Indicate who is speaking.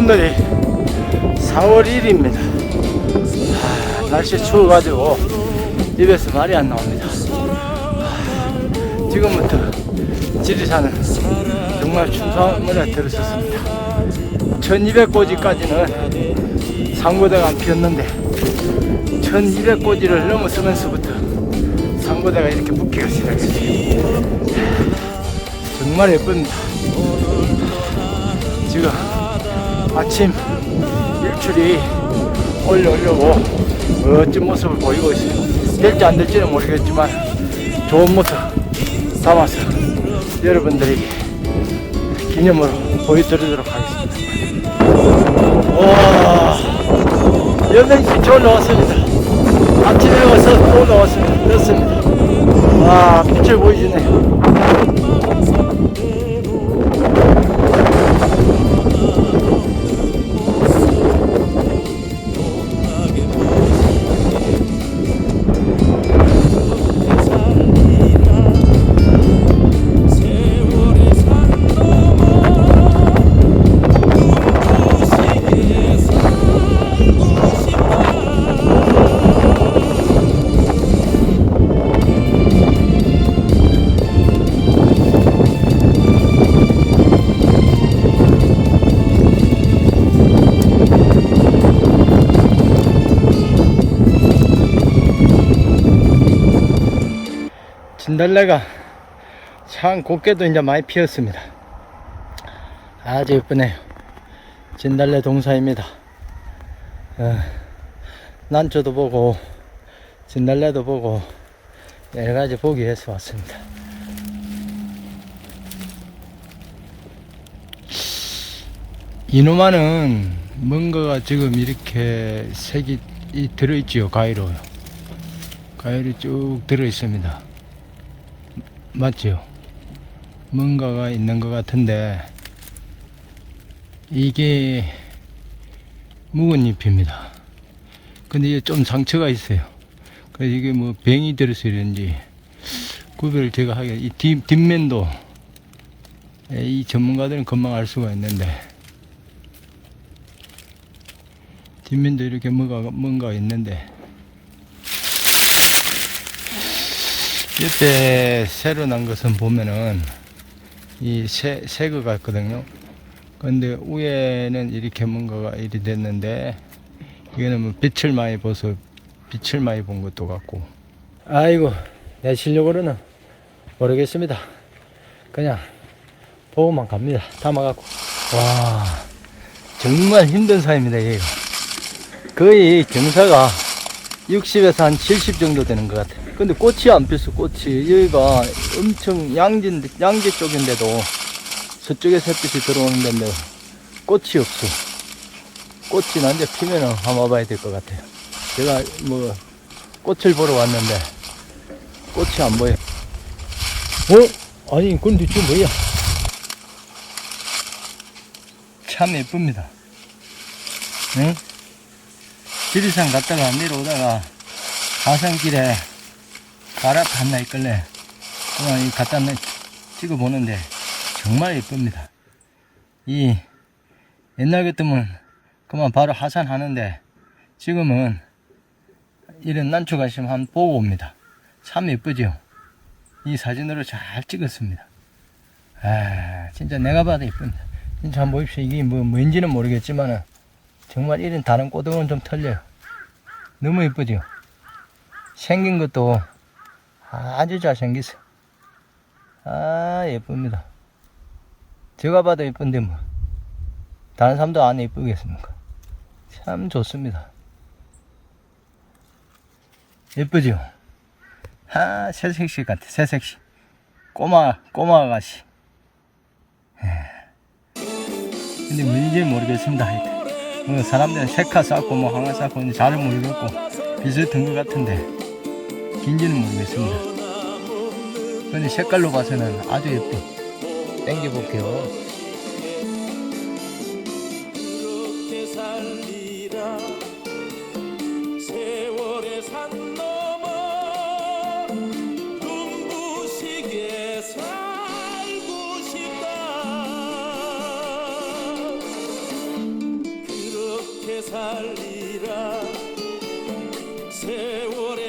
Speaker 1: 오늘이 4월 1일입니다. 아, 날씨 추워가지고 입에서 말이 안 나옵니다. 아, 지금부터 지리산은 정말 춘삼을 들었었습니다. 1200고지까지는 상고대가 안 피었는데 1200고지를 넘어서면서부터 상고대가 이렇게 붓기가 시작했어요. 정말 예쁩니다. 지금 아침 일출이 올려오려고 멋진 모습을 보이고 있습니다. 될지 안 될지는 모르겠지만 좋은 모습 담아서 여러분들에게 기념으로 보여드리도록 하겠습니다. 와, 연맹시 저 올라왔습니다. 아침에 와서 또 올라왔습니다. 그렇습니다. 와, 빛을 보여주네요. 진달래가 참 곱게도 이제 많이 피었습니다. 아주 예쁘네요. 진달래 동사입니다. 어, 난초도 보고 진달래도 보고 여러 가지 보기 위해서 왔습니다. 이놈아는 뭔가가 지금 이렇게 색이 이- 들어있지요 가위로 가위로 쭉 들어있습니다. 맞죠? 뭔가가 있는 것 같은데 이게 묵은 잎입니다. 근데 이게 좀 상처가 있어요. 그래서 이게 뭐 병이 들어서 이런지 구별을 제가 하기 이 뒷, 뒷면도 예, 이 전문가들은 금방 알 수가 있는데 뒷면도 이렇게 뭔가 뭔가 있는데 이때 새로 난 것은 보면은 이 새, 새거 같거든요. 근데 위에는 이렇게 뭔가가 이리 됐는데 이거는 뭐 빛을 많이 봐서 빛을 많이 본 것도 같고 아이고 내 실력으로는 모르겠습니다. 그냥 보고만 갑니다. 담아갖고 와 정말 힘든 사입니다 얘가 거의 경사가 60에서 한 70 정도 되는 것 같아요. 근데 꽃이 안 폈어, 꽃이. 여기가 엄청 양진, 양지 쪽인데도 저쪽에 햇빛이 들어오는 데인데 꽃이 없어. 꽃이 난데 피면은 한번 와봐야 될 것 같아요. 제가 뭐 꽃을 보러 왔는데 꽃이 안 보여. 어? 아니, 근데 저 뭐야? 참 예쁩니다. 응? 지리산 갔다가 내려오다가 가산길에 가락 하나 있길래 그냥 이 갖다 내- 찍어보는데 정말 예쁩니다. 이 옛날 같으면 그만 바로 하산하는데 지금은 이런 난초가 있으면 한번 보고 옵니다. 참 예쁘죠? 이 사진으로 잘 찍었습니다. 아, 진짜 내가 봐도 예쁩니다. 진짜 한번 보십시오. 이게 뭐, 뭔지는 모르겠지만은 정말 이런 다른 꽃하고는 좀 틀려요. 너무 예쁘죠? 생긴 것도 아주 잘생겼어. 아, 예쁩니다. 제가 봐도 예쁜데 뭐. 다른 사람도 안 예쁘겠습니까? 참 좋습니다. 예쁘죠? 아, 새색시 같아, 새색시. 꼬마, 꼬마 아가씨. 에. 근데 뭔지 모르겠습니다. 하여튼. 뭐 사람들은 색화 쌓고 뭐 항아 쌓고 잘 모르겠고 비슷한 것 같은데 긴지는 모르겠습니다. 근데 색깔로 봐서는 아주 예뻐. 땡겨볼게요.
Speaker 2: 살리라. 넘어